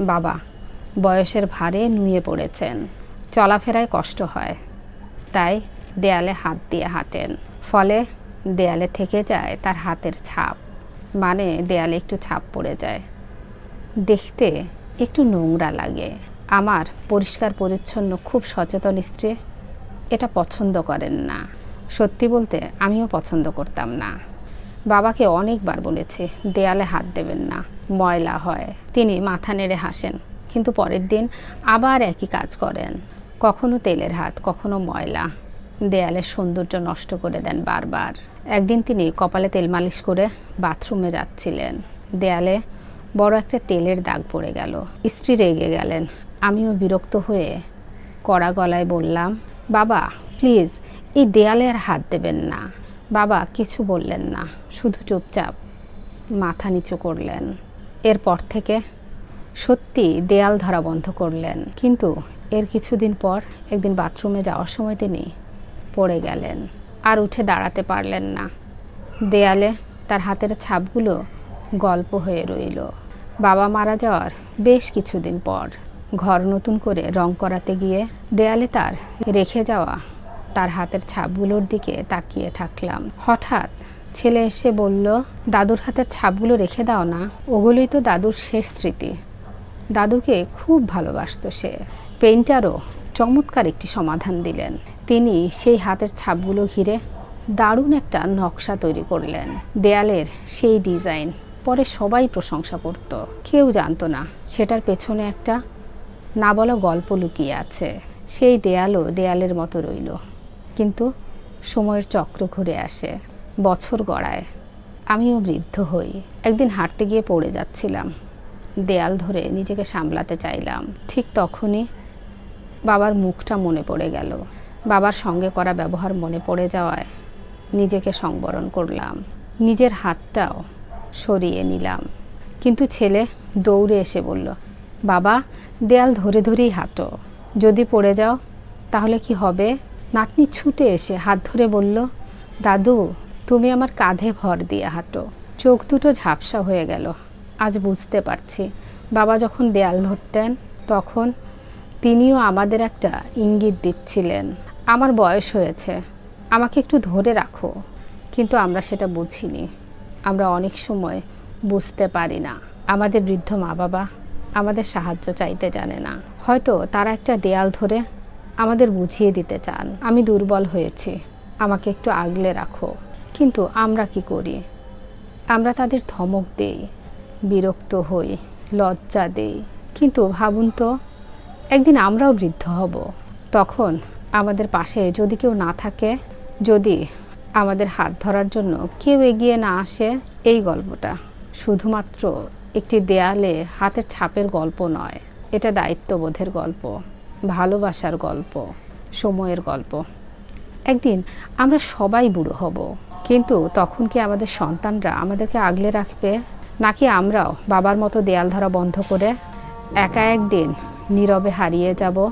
বাবা, বয়সের ভারে নুয়ে পড়েছেন। চলাফেরায় কষ্ট হয়। তাই দেয়ালে হাত দিয়ে হাঁটেন। ফলে দেয়ালে থেকে যায় তার হাতের ছাপ। মানে দেয়ালে একটু ছাপ পড়ে যায়। দেখতে একটু নোংরা লাগে। আমার পরিষ্কার পরিচ্ছন্ন খুব সচেতন স্ত্রী এটা পছন্দ করেন না। সত্যি বলতে আমিও পছন্দ করতাম না। বাবাকে অনেকবার বলেছি, দেয়ালে হাত দেবেন না, ময়লা হয়। তিনি মাথা নেড়ে হাসেন, কিন্তু পরের দিন আবার একই কাজ করেন। কখনো তেলের হাত, কখনো ময়লা। দেয়ালের সৌন্দর্য নষ্ট করে দেন বারবার। একদিন তিনি কপালে তেল মালিশ করে বাথরুমে যাচ্ছিলেন। দেয়ালে বড় একটা তেলের দাগ পড়ে গেল। স্ত্রী রেগে গেলেন। আমিও বিরক্ত হয়ে কড়া গলায় বললাম, বাবা, প্লিজ, এই দেয়ালে আর হাত দেবেন না। বাবা কিছু বললেন না, শুধু চুপচাপ মাথা নিচু করলেন। এরপর থেকে সত্যি দেয়াল ধরা বন্ধ করলেন। কিন্তু এর কিছুদিন পর একদিন বাথরুমে যাওয়ার সময় তিনি পড়ে গেলেন আর উঠে দাঁড়াতে পারলেন না। দেয়ালে তার হাতের ছাপগুলো গল্প হয়ে রইল। বাবা মারা যাওয়ার বেশ কিছুদিন পর ঘর নতুন করে রং করাতে গিয়ে দেয়ালে তার রেখে যাওয়া তার হাতের ছাপগুলোর দিকে তাকিয়ে থাকলাম। হঠাৎ ছেলে এসে বলল, দাদুর হাতের ছাপগুলো রেখে দাও না, ওগুলোই তো দাদুর শেষ স্মৃতি। দাদুকে খুব ভালোবাসতো সে। পেইন্টারও চমৎকার একটি সমাধান দিলেন। তিনি সেই হাতের ছাপগুলো ঘিরে দারুণ একটা নকশা তৈরি করলেন। দেয়ালের সেই ডিজাইন পরে সবাই প্রশংসা করত। কেউ জানতো না, সেটার পেছনে একটা না বলা গল্প লুকিয়ে আছে। সেই দেয়ালও দেয়ালের মতো রইল। কিন্তু সময়ের চক্র ঘুরে আসে, বছর গড়ায়। আমিও বৃদ্ধ হই, একদিন হাঁটতে গিয়ে পড়ে যাচ্ছিলাম। দেয়াল ধরে নিজেকে সামলাতে চাইলাম। ঠিক তখনই বাবার মুখটা মনে পড়ে গেল। বাবার সঙ্গে করা ব্যবহার মনে পড়ে যাওয়ায় নিজেকে সংবরণ করলাম। নিজের হাতটাও সরিয়ে নিলাম। কিন্তু ছেলে দৌড়ে এসে বলল, বাবা, দেয়াল ধরে ধরেই হাঁটো। যদি পড়ে যাও, তাহলে কি হবে? নাতনি ছুটে এসে হাত ধরে বলল, দাদু, তুমি আমার কাঁধে ভর দিয়ে হাঁটো। চোখ দুটো ঝাপসা হয়ে গেল। আজ বুঝতে পারছি। বাবা যখন দেয়াল ধরতেন, তখন তিনিও আমাদের একটা ইঙ্গিত দিচ্ছিলেন। আমার বয়স হয়েছে। আমাকে একটু ধরে রাখো। কিন্তু আমরা সেটা বুঝিনি। আমরা অনেক সময় বুঝতে পারি না। আমাদের বৃদ্ধ মা বাবা আমাদের সাহায্য চাইতে জানে না। হয়তো তারা একটা দেয়াল ধরে আমাদের বুঝিয়ে দিতে চান। আমি দুর্বল হয়েছি। আমাকে একটু আগলে রাখো। কিন্তু আমরা কি করি? আমরা তাদের ধমক দেই, বিরক্ত হই, লজ্জা দেই। কিন্তু ভাবুন তো, একদিন আমরাও বৃদ্ধ হব। তখন আমাদের পাশে যদি কেউ না থাকে, যদি আমাদের হাত ধরার জন্য কেউ এগিয়ে না আসে, এই গল্পটা শুধুমাত্র একটি দেয়ালে হাতের ছাপের গল্প নয়, এটা দায়িত্ববোধের গল্প। ভালোবাসার গল্প, সময়ের গল্প। একদিন আমরা সবাই বুড়ো হব, কিন্তু তখন কি আমাদের সন্তানরা আমাদেরকে আগলে রাখবে? নাকি আমরাও বাবার মতো দেয়াল ধরা বন্ধ করে একা একদিন নীরবে হারিয়ে যাব?